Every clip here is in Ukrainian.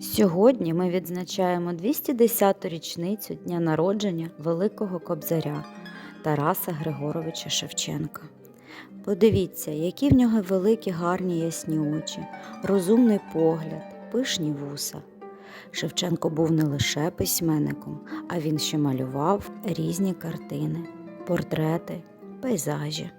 Сьогодні ми відзначаємо 210-ту річницю дня народження Великого Кобзаря Тараса Григоровича Шевченка. Подивіться, які в нього великі гарні ясні очі, розумний погляд, пишні вуса. Шевченко був не лише письменником, а він ще малював різні картини, портрети, пейзажі.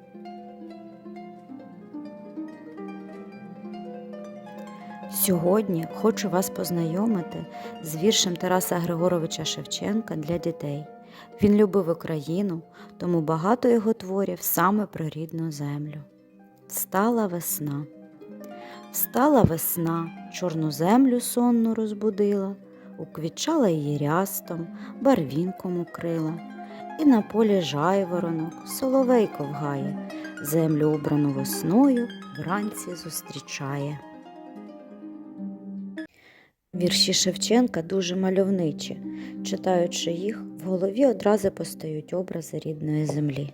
Сьогодні хочу вас познайомити з віршем Тараса Григоровича Шевченка для дітей. Він любив Україну, тому багато його творів саме про рідну землю. Встала весна. Встала весна, чорну землю сонну розбудила, уквітчала її рястом, барвінком укрила, і на полі жайворонок, соловейко вгає, землю убрану весною вранці зустрічає. Вірші Шевченка дуже мальовничі. Читаючи їх, в голові одразу постають образи рідної землі.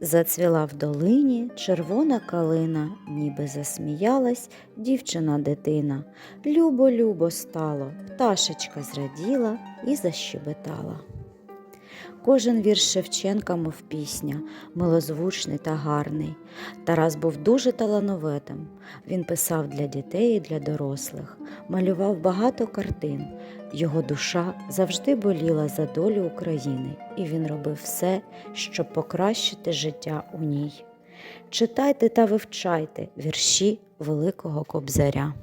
Зацвіла в долині червона калина, ніби засміялась дівчина дитина. Любо, любо стало, пташечка зраділа і защебетала. Кожен вірш Шевченка, мов пісня, милозвучний та гарний. Тарас був дуже талановитим. Він писав для дітей і для дорослих, малював багато картин. Його душа завжди боліла за долю України, і він робив все, щоб покращити життя у ній. Читайте та вивчайте вірші Великого Кобзаря.